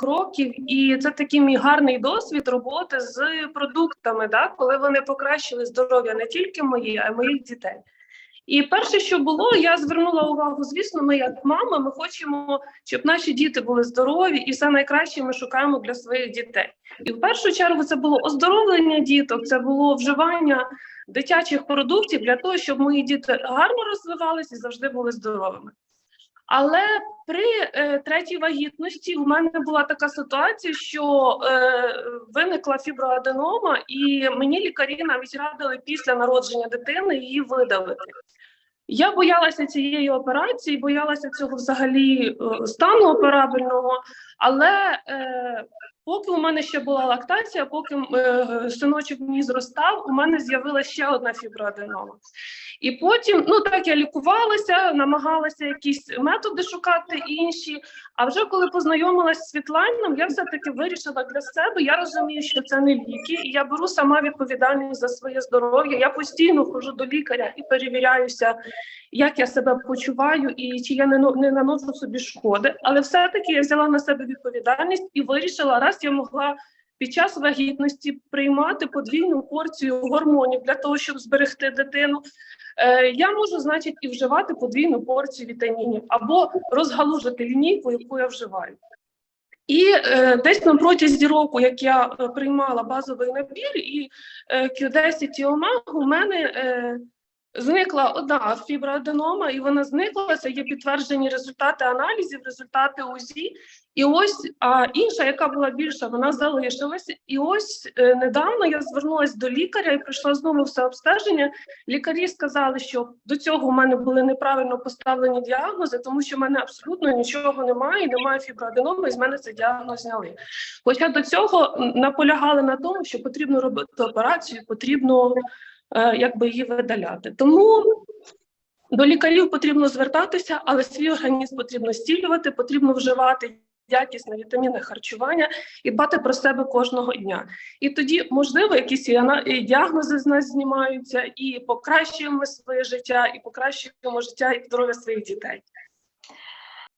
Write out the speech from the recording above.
кроків, і це такий мій гарний досвід роботи з продуктами, да, коли вони покращили здоров'я не тільки моє, а й моїх дітей. І перше, що було, я звернула увагу. Звісно, ми як мама, ми хочемо, щоб наші діти були здорові, і все найкраще ми шукаємо для своїх дітей. І в першу чергу це було оздоровлення діток, це було вживання дитячих продуктів для того, щоб мої діти гарно розвивалися і завжди були здоровими. Але при е, третій вагітності у мене була така ситуація, що е, виникла фіброаденома, і мені лікарі навіть радили після народження дитини її видалити. Я боялася цієї операції, боялася цього взагалі е, стану операбельного, але е, поки у мене ще була лактація, поки е, синочок мій зростав, у мене з'явилася ще одна фіброаденома. І потім, ну так я лікувалася, намагалася якісь методи шукати інші. А вже коли познайомилася з Світланом, я все-таки вирішила для себе. Я розумію, що це не ліки, і я беру сама відповідальність за своє здоров'я. Я постійно ходжу до лікаря і перевіряюся, як я себе почуваю і чи я не, не наношу собі шкоди. Але все-таки я взяла на себе відповідальність і вирішила, раз я могла під час вагітності приймати подвійну порцію гормонів для того, щоб зберегти дитину. Е, я можу, значить, і вживати подвійну порцію вітамінів або розгалужити лінійку, яку я вживаю. І е, десь на протязі року, як я е, приймала базовий набір і е, Q10 і омегу, у мене е, зникла одна фіброаденома, і вона зникла. Це є підтверджені результати аналізів, результати УЗІ. І ось а інша, яка була більша, вона залишилася. І ось е, недавно я звернулася до лікаря і пройшла знову все обстеження. Лікарі сказали, що до цього у мене були неправильно поставлені діагнози, тому що в мене абсолютно нічого немає, немає фіброаденоми, і з мене цей діагноз зняли. Хоча до цього наполягали на тому, що потрібно робити операцію, потрібно якби її видаляти. Тому до лікарів потрібно звертатися, але свій організм потрібно стілювати, потрібно вживати якісне вітамінне харчування і дбати про себе кожного дня. І тоді, можливо, якісь і діагнози з нас знімаються, і покращуємо своє життя, і покращуємо життя і здоров'я своїх дітей.